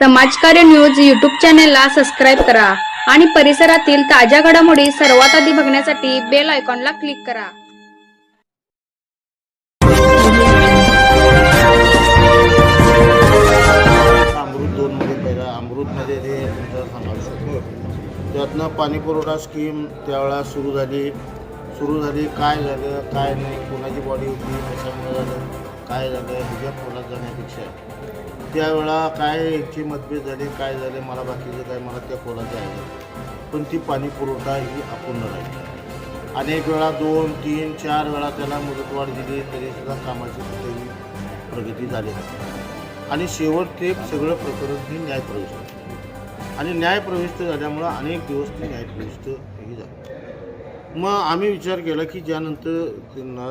समाजकार्य news YouTube चॅनेलला subscribe करा आणि परिसरातील ताज्या घडामोडी सर्वात आधी बघण्यासाठी बेल आयकॉनला क्लिक करा. अमृत दोनमध्ये पहिला अमृतमध्ये ते तुमचा समावेश होतो. त्यातनं पाणी पुरवठा स्कीम त्यावेळा सुरू झाली. सुरू झाली काय झालं काय नाही कोणाची बॉडी होती कशामुळे झालं? काय झालं ह्याच्या पोलात जाण्यापेक्षा त्यावेळा काय याची मतभेद झाले काय झाले मला बाकीचं काय मला त्या खोलात जायचं पण ती पाणी पुरवठा ही अपूर्ण राहिली. अनेक वेळा दोन तीन चार वेळा त्याला मुदतवाढ दिली तरीसुद्धा कामाची कुठेही प्रगती झाली नाही. आणि शेवट ते सगळं प्रकरण ही न्यायप्रविष्ट. आणि न्यायप्रविष्ट झाल्यामुळं अनेक दिवस ते न्यायप्रविष्ट हे झालं. मग आम्ही विचार केला की ज्यानंतर त्यांना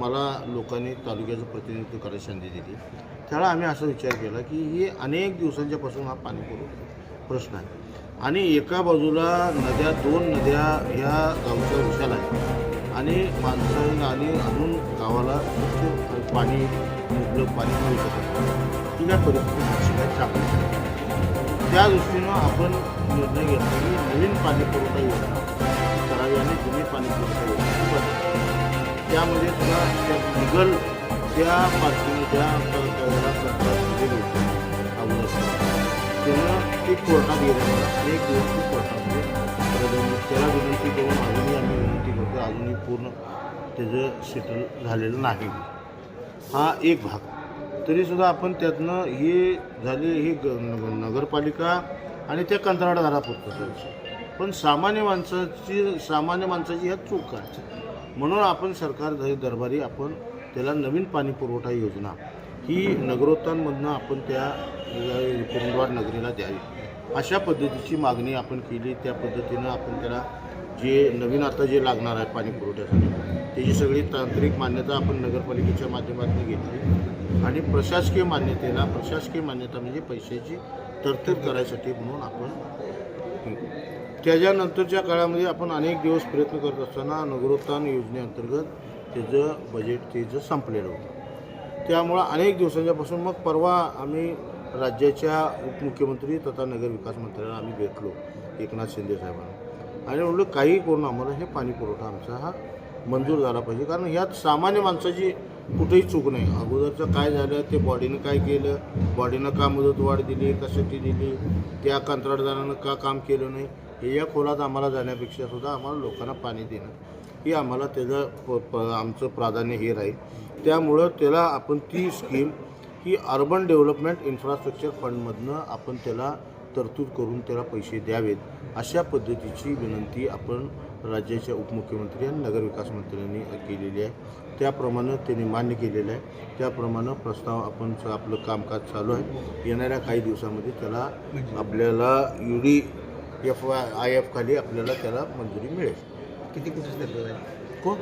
मला लोकांनी तालुक्याचं प्रतिनिधित्व करायची संधी दिली. त्यावेळा आम्ही असा विचार केला की हे अनेक दिवसांच्यापासून हा पाणी पुरवठा प्रश्न आहे. आणि एका बाजूला नद्या दोन नद्या ह्या गावच्या विशाल आहेत. आणि माणसं आणि अजून गावाला पाणी उपलब्ध पाणी मिळू शकत नाही. काय परिस्थिती त्या दृष्टीनं आपण निर्णय घेतला की नवीन पाणी पुरवठा योजना करावी जुनी पाणी पुरवठा त्यामध्ये त्या लिगल त्या पार्टीने ज्या त्याला सरकार दिलेली होती अगोदर ते कोर्टात गेल्यामुळे अनेक दिवस कोर्टामध्ये त्याला विनंती करून अजूनही आम्ही विनंती करतो अजूनही पूर्ण त्याचं सेटल झालेलं नाही. हा एक भाग. तरीसुद्धा आपण त्यातनं हे झाले हे नगरपालिका आणि त्या कंत्राटदारापुरतं. विषय पण सामान्य माणसाची सामान्य माणसाची ह्यात चूक आहे म्हणून आपण सरकार दरबारी आपण त्याला नवीन पाणी पुरवठा योजना ही नगरोत्थानमधनं आपण त्या कुरुंदवाड नगरीला द्यावी. अशा पद्धतीची मागणी आपण केली. त्या पद्धतीनं आपण त्याला जे नवीन आता जे लागणार आहे पाणी पुरवठ्यासाठी त्याची सगळी तांत्रिक मान्यता आपण नगरपालिकेच्या माध्यमातून घेतली. आणि प्रशासकीय मान्यतेला प्रशासकीय मान्यता म्हणजे पैशाची तरतूद करायसाठी म्हणून आपण त्याच्यानंतरच्या काळामध्ये आपण अनेक दिवस प्रयत्न करत असताना नगरोत्थान योजनेअंतर्गत त्याचं बजेट त्याचं संपलेलं होतं. त्यामुळं अनेक दिवसांच्यापासून मग परवा आम्ही राज्याच्या उपमुख्यमंत्री तथा नगरविकास मंत्र्यांना आम्ही भेटलो एकनाथ शिंदे साहेबांना. आणि म्हणलं काही करून आम्हाला हे पाणी पुरवठा आमचा हा मंजूर झाला पाहिजे. कारण ह्यात सामान्य माणसाची कुठेही चूक नाही. अगोदरचं काय झालं ते बॉडीनं काय केलं बॉडीनं का मुदतवाढ दिली कशाची दिली त्या कंत्राटदारानं का काम केलं नाही हे या खोलात आम्हाला जाण्यापेक्षा सुद्धा आम्हाला लोकांना पाणी देणं ही आम्हाला त्याचं प प आमचं प्राधान्य हे राहील. त्यामुळं त्याला आपण ती स्कीम ही अर्बन डेव्हलपमेंट इन्फ्रास्ट्रक्चर फंडमधनं आपण त्याला तरतूद करून त्याला पैसे द्यावेत अशा पद्धतीची विनंती आपण राज्याच्या उपमुख्यमंत्री आणि नगरविकास मंत्र्यांनी केलेली आहे. त्याप्रमाणे त्यांनी मान्य केलेलं आहे. त्याप्रमाणे प्रस्ताव आपण आपलं कामकाज चालू आहे. येणाऱ्या काही दिवसामध्ये त्याला आपल्याला U D F I F खाली आपल्याला त्याला मंजुरी मिळेल. किती आहे कोण?